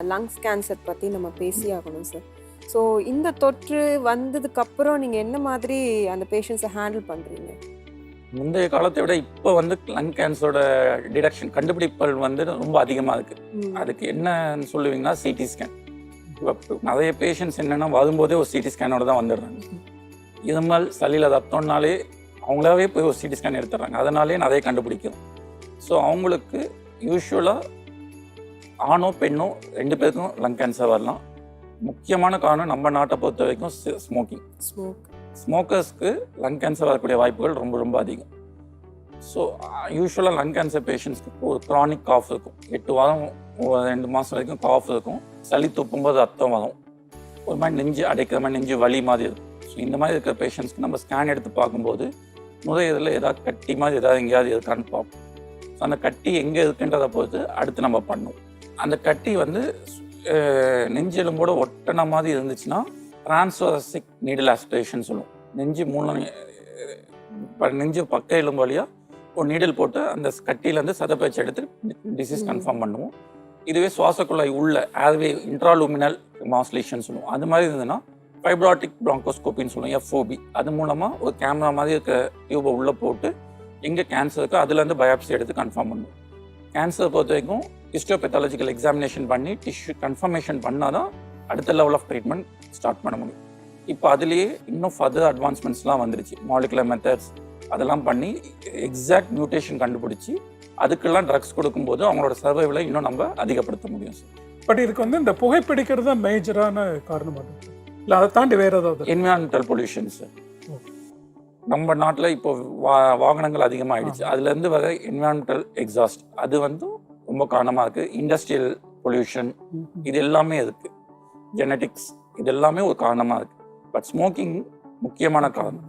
Lungs cancer பற்றி நம்ம பேசி ஆகணும் சார் ஸோ இந்த தொற்று வந்ததுக்கு அப்புறம் நீங்கள் என்ன மாதிரி அந்த பேஷண்ட்ஸை ஹேண்டில் பண்ணுறீங்க முந்தைய காலத்தை விட இப்போ வந்து லங் கேன்சரோட டிடக்ஷன் கண்டுபிடிப்புகள் வந்து ரொம்ப அதிகமாக இருக்குது அதுக்கு என்னன்னு சொல்லுவீங்கன்னா சிடி ஸ்கேன் இப்போ நிறைய பேஷண்ட்ஸ் என்னென்னா வரும்போதே ஒரு சிடி ஸ்கேனோட தான் வந்துடுறாங்க. இருமல் சளியில் ரத்தம்னாலே அவங்களாவே போய் ஒரு சிடி ஸ்கேன் எடுத்துடுறாங்க. அதனாலே நிறைய கண்டுபிடிக்கும். ஸோ அவங்களுக்கு யூஸ்வலாக ஆணோ பெண்ணோ ரெண்டு பேருக்கும் லங் கேன்சர் வரலாம். முக்கியமான காரணம் நம்ம நாட்டை பொறுத்த வரைக்கும் ஸ்மோக்கிங் ஸ்மோக் ஸ்மோக்கர்ஸ்க்கு லங் கேன்சர் வரக்கூடிய வாய்ப்புகள் ரொம்ப ரொம்ப அதிகம். ஸோ யூஸ்வலாக லங் கேன்சர் பேஷண்ட்ஸ்க்கு ஒரு க்ரானிக் காஃப் இருக்கும். எட்டு வாரம் ரெண்டு மாதம் வரைக்கும் காஃப் இருக்கும். சளி துப்பும்போது ரத்தம் வரும். ஒரு மாதிரி நெஞ்சு அடைக்கிற மாதிரி நெஞ்சு வலி மாதிரி இருக்கும். ஸோ இந்த மாதிரி இருக்கிற பேஷண்ட்ஸ்க்கு நம்ம ஸ்கேன் எடுத்து பார்க்கும்போது நுரையீரலில் ஏதாவது கட்டி மாதிரி ஏதாவது எங்கேயாவது இருக்கான்னு பார்ப்போம். ஸோ அந்த கட்டி எங்கே இருக்குன்றதை பொறுத்து அடுத்து நம்ம பண்ணுவோம். அந்த கட்டி வந்து அஹ், நெஞ்சு எலும்போட ஒட்டன மாதிரி இருந்துச்சுன்னா டிரான்ஸ்வரசிக் நீடில் ஆஸ்பிரேஷன் சொல்லுவோம். நெஞ்சு மூலம் நெஞ்சு பக்க எலும்பு வழியா ஒரு நீடில் போட்டு அந்த கட்டியிலேருந்து சதப்பயிற்சி எடுத்து டிசீஸ். கன்ஃபார்ம் பண்ணுவோம். இதுவே சுவாசக்குழாய் உள்ள ஏர்வே இன்ட்ராலூமினல் மாஸ்லேஷன் சொல்லுவோம். அது மாதிரி இருந்ததுன்னா ஃபைப்ராட்டிக் ப்ராங்கோஸ்கோப்பின்னு சொல்லுவோம் எஃப்ஓபி அது மூலமாக ஒரு கேமரா மாதிரி இருக்க டியூபை உள்ளே போட்டு எங்கே கேன்சர் இருக்கோ அதுலேருந்து பயாப்சி எடுத்து கன்ஃபார்ம் பண்ணுவோம். கேன்சர் பொறுத்த வரைக்கும் ஹிஸ்டோபெத்தாலஜிக்கல் எக்ஸாமினேஷன் பண்ணி டிஷ்யூ கன்ஃபர்மேஷன் பண்ணால் தான் அடுத்த லெவல் ஆஃப் ட்ரீட்மெண்ட் ஸ்டார்ட் பண்ண முடியும். இப்போ அதுலேயே இன்னும் ஃபர்தர் அட்வான்ஸ்மெண்ட்ஸ்லாம் வந்துருச்சு. மாலிகுலர் மெத்தட்ஸ் அதெல்லாம் பண்ணி எக்ஸாக்ட் மியூட்டேஷன் கண்டுபிடிச்சி அதுக்கெல்லாம் ட்ரக்ஸ் கொடுக்கும்போது அவங்களோட சர்வைவலை இன்னும் நம்ம அதிகப்படுத்த முடியும் சார் பட் இதுக்கு வந்து இந்த புகைப்பிடிக்கிறது தான் மேஜரான காரணமாக இல்லை அதை தாண்டி வேற ஏதாவது என்விரான்மெண்டல் பொல்யூஷன் சார். நம்ம நாட்டில் இப்போ வா வாகனங்கள் அதிகமாகிடுச்சு அதுலேருந்து வர என்விரான்மெண்டல் எக்ஸாஸ்ட் அது வந்து ரொம்ப காரணமாக இருக்குது இண்டஸ்ட்ரியல் பொல்யூஷன் இது எல்லாமே இருக்குது ஜெனட்டிக்ஸ் இது எல்லாமே ஒரு காரணமாக இருக்குது பட் ஸ்மோக்கிங் முக்கியமான காரணம்.